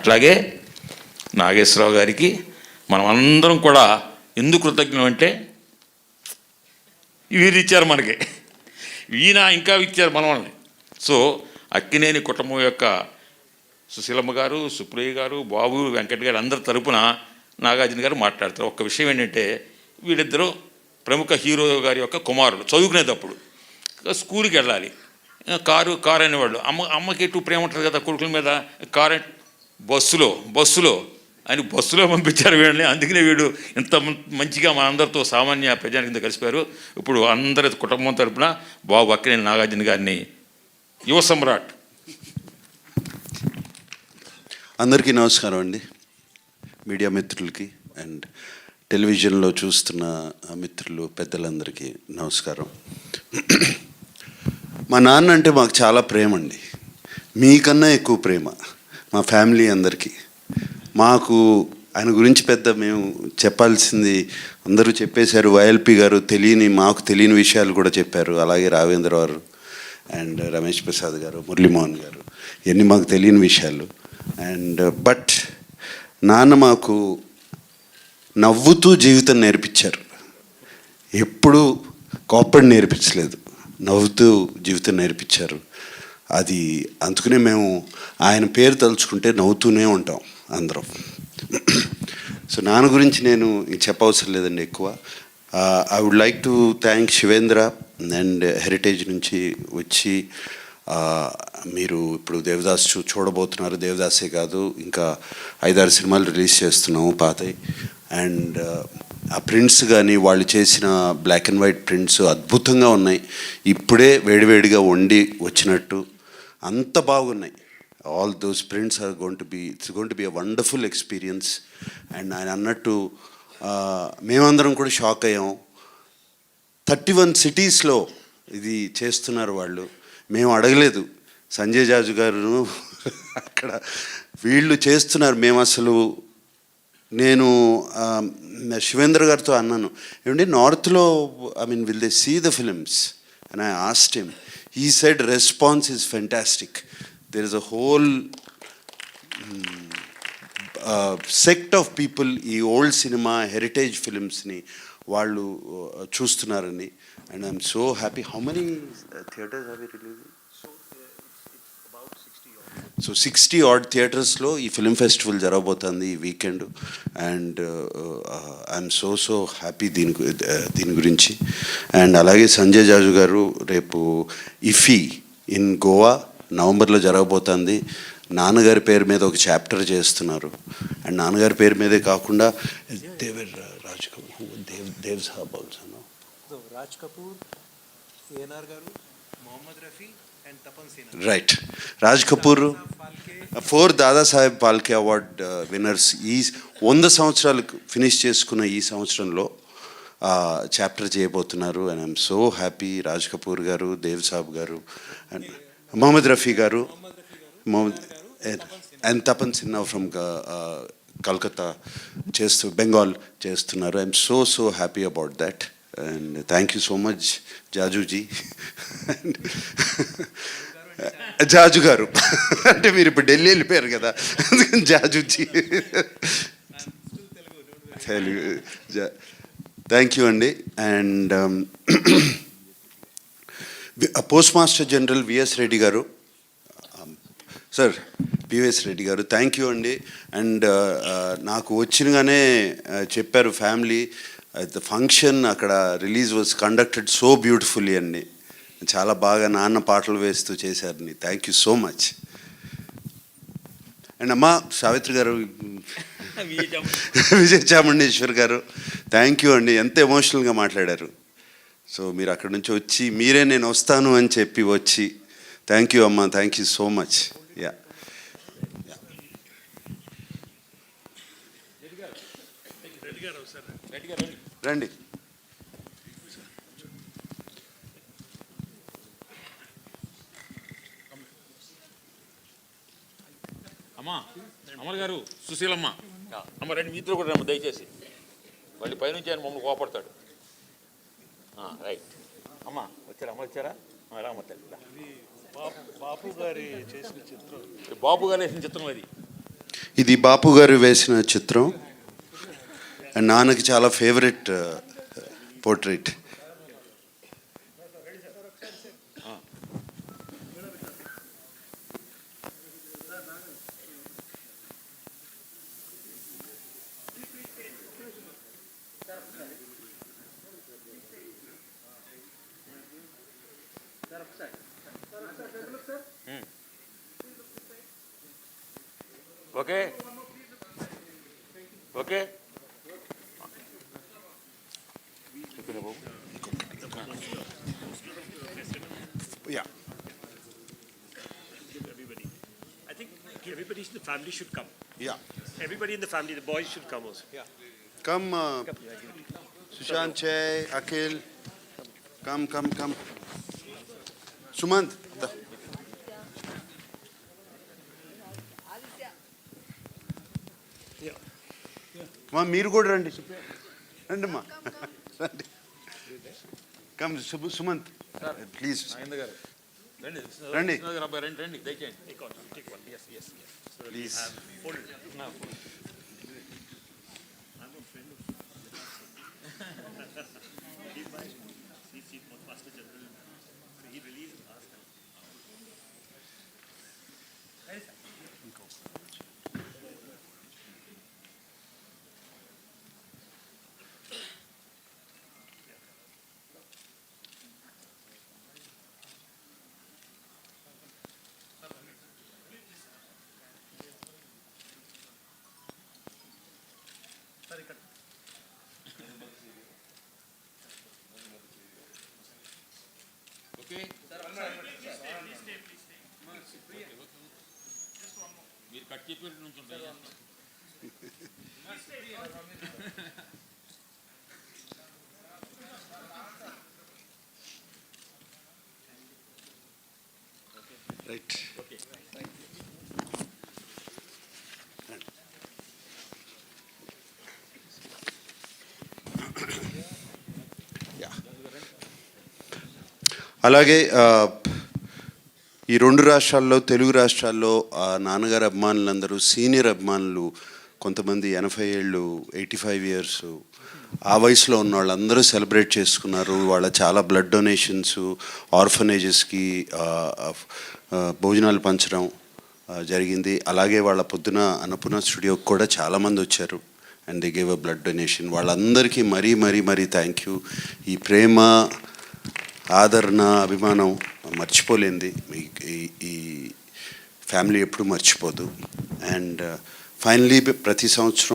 అట్లాగే నాగేశ్వరరావు గారికి మనం అందరం కూడా ఎందుకు కృతజ్ఞం అంటే వీరు ఇచ్చారు మనకి. ఈయన ఇంకా ఇచ్చారు మనల్ని. సో అక్కినేని కుటుంబం యొక్క సుశీలమ్మ గారు సుప్రియ గారు బాబు వెంకట్ గారు అందరి తరపున నాగార్జున గారు మాట్లాడతారు. ఒక్క విషయం ఏంటంటే వీళ్ళిద్దరూ ప్రముఖ హీరో గారి యొక్క కుమారుడు చదువుకునేటప్పుడు. స్కూల్కి వెళ్ళాలి. కారు కారు అనేవాళ్ళు. అమ్మ అమ్మకి ఎటు ప్రేమ ఉంటుంది కదా కొడుకుల మీద? కారు బస్సులో బస్సులో అని బస్సులో పంపించారు వీళ్ళని. అందుకనే వీడు ఇంత మంచిగా మా అందరితో సామాన్య ప్రజానికి కలిసిపోయారు. ఇప్పుడు అందరి కుటుంబం తరపున బాబు అక్కినేని నాగార్జున గారిని యువ సమ్రాట్. అందరికీ నమస్కారం అండి. మీడియా మిత్రులకి అండ్ టెలివిజన్లో చూస్తున్న మిత్రులు పెద్దలందరికీ నమస్కారం. మా నాన్న అంటే మాకు చాలా ప్రేమ అండి మీకన్నా ఎక్కువ ప్రేమ. మా ఫ్యామిలీ అందరికీ. మాకు ఆయన గురించి పెద్ద మేము చెప్పాల్సింది అందరూ చెప్పేశారు. వైఎల్పి గారు తెలియని మాకు తెలియని విషయాలు కూడా చెప్పారు. అలాగే రావేంద్ర గారు అండ్ రమేష్ ప్రసాద్ గారు మురళీమోహన్ గారు. ఇవన్నీ మాకు తెలియని విషయాలు. అండ్ బట్ నాన్న మాకు నవ్వుతూ జీవితం నేర్పించారు. ఎప్పుడూ కోపడి నేర్పించలేదు. నవ్వుతూ జీవితం నేర్పించారు. అది అందుకనే మేము ఆయన పేరు తలుచుకుంటే నవ్వుతూనే ఉంటాం అందరం. సో నాన్న గురించి నేను చెప్పవసరం లేదండి ఎక్కువ. I would like to thank Shivendra and heritage నుంచి వచ్చి మీరు ఇప్పుడు దేవదాస్ చూ చూడబోతున్నారు. దేవదాసే కాదు ఇంకా ఐదారు సినిమాలు రిలీజ్ చేస్తున్నాము పాతయి. అండ్ ఆ ప్రింట్స్ కానీ వాళ్ళు చేసిన బ్లాక్ అండ్ వైట్ ప్రింట్స్ అద్భుతంగా ఉన్నాయి. ఇప్పుడే వేడివేడిగా వండి వచ్చినట్టు. అంత బాగున్నాయి. All those prints are going to be it's going to be a wonderful experience and ఆయన అన్నట్టు మేమందరం కూడా షాక్ అయ్యాం. థర్టీ వన్ సిటీస్లో ఇది చేస్తున్నారు వాళ్ళు. మేము అడగలేదు. సంజయ్ జాజు గారు అక్కడ వీళ్ళు చేస్తున్నారు. మేము అసలు నేను శివేంద్ర గారితో అన్నాను. ఏమంటే నార్త్లో I mean will they see the films and I asked him ఈ side response is fantastic there is a whole sect of people ఈ ఓల్డ్ సినిమా హెరిటేజ్ ఫిలిమ్స్ని వాళ్ళు చూస్తున్నారని. And I'm so happy how many theatres అవి release so sixty odd థియేటర్స్లో ఈ film festival జరగబోతుంది ఈ weekend and I'm so so happy దీని గు- దీని గురించి. అండ్ అలాగే సంజయ్ జాజు గారు రేపు ఇఫీ ఇన్ గోవా నవంబర్లో జరగబోతుంది. నాన్నగారి పేరు మీద ఒక చాప్టర్ చేస్తున్నారు. అండ్ నాన్నగారి పేరు మీదే కాకుండా దేవర్ రాజ్ కపూర్ దేవ్ దేవ్ సాహబ్ ఆల్సో. రాజ్ కపూర్ Kapoor, గారు Mohammed Rafi right Raj Kapoor four Dadasaheb Phalke award winners ఈ వంద సంవత్సరాలు ఫినిష్ చేసుకున్న ఈ సంవత్సరంలో చాప్టర్ చేయబోతున్నారు. And I'm so happy Raj Kapoor గారు దేవ్ సాబ్ గారు అండ్ మొహమ్మద్ రఫీ గారు మొహమ్మద్ అండ్ తపన్ సిన్హా ఫ్రమ్ కల్కత్తా చేస్తూ బెంగాల్ చేస్తున్నారు. I'm so so happy about that and thank you so much Jajuji Jaju గారు అంటే మీరు ఇప్పుడు ఢిల్లీ వెళ్ళిపోయారు కదా. అందుకని జాజుజీ తెలుగు థ్యాంక్ యూ అండి. And post master general VS Reddy గారు సార్ పివిఎస్ రెడ్డి గారు థ్యాంక్ యూ అండి. అండ్ uh, uh, నాకు వచ్చినగానే uh, చెప్పారు ఫ్యామిలీ ద ఫంక్షన్ అక్కడ release was conducted so beautifully అండి చాలా బాగా నాన్న పాటలు వేస్తూ చేశారని thank you so much and అమ్మా సావిత్రి గారు విజయ చాముండేశ్వర్ గారు థ్యాంక్ యూ అండి. ఎంత ఎమోషనల్గా మాట్లాడారు. సో మీరు అక్కడ నుంచి వచ్చి మీరే నేను వస్తాను అని చెప్పి వచ్చి థ్యాంక్ యూ అమ్మా thank you so much yeah రండి. అమ్మా అమర్ గారు సుశీలమ్మ. అమ్మ రండి మీ ఇద్దరు కూడా రమ్మ దయచేసి. మళ్ళీ పైనుంచి ఆయన మమ్మల్ని కోపడతాడు. ఆ, రైట్. అమ్మా వచ్చారా అమ్మ వచ్చారా? రామ్మ తల్లి. బాపు గారి చేసిన చిత్రం. బాబు గారు వేసిన చిత్రం అది. ఇది బాపు గారు వేసిన చిత్రం. అండ్ నాన్నకి చాలా favourite portrait okay okay yeah everybody. I think everybody in the family should come. Yeah Everybody in the family, the boys should come also. Yeah. Come Sushant Chay Akhil come come come Sumant the. మా మీరు కూడా రండి రండి అమ్మా రండి come Subu Sumant please Mahendra గారు రండి రండి. ఓకే మీరు కట్ చెప్పి నుంచి ఉంటాయి రైట్ అలాగే ఈ రెండు రాష్ట్రాల్లో తెలుగు రాష్ట్రాల్లో ఆ నాన్నగారు అభిమానులందరూ సీనియర్ అభిమానులు కొంతమంది ఎనభై ఏళ్ళు ఎయిటీ ఫైవ్ ఇయర్స్ ఆ వయసులో ఉన్న వాళ్ళందరూ సెలబ్రేట్ చేసుకున్నారు. వాళ్ళ చాలా బ్లడ్ డొనేషన్స్ ఆర్ఫనేజెస్కి భోజనాలు పంచడం జరిగింది. అలాగే వాళ్ళ పొద్దున అన్నపూర్ణ స్టూడియోకి కూడా చాలామంది వచ్చారు. And they gave a blood donation. వాళ్ళందరికీ మరీ మరీ మరీ థ్యాంక్ యూ. ఈ ప్రేమ ఆదరణ అభిమానం మర్చిపోలేంది మీ ఈ- ఈ ఫ్యామిలీ ఎప్పుడు మర్చిపోదు. అండ్ ఫైనలీ ప్రతి సంవత్సరం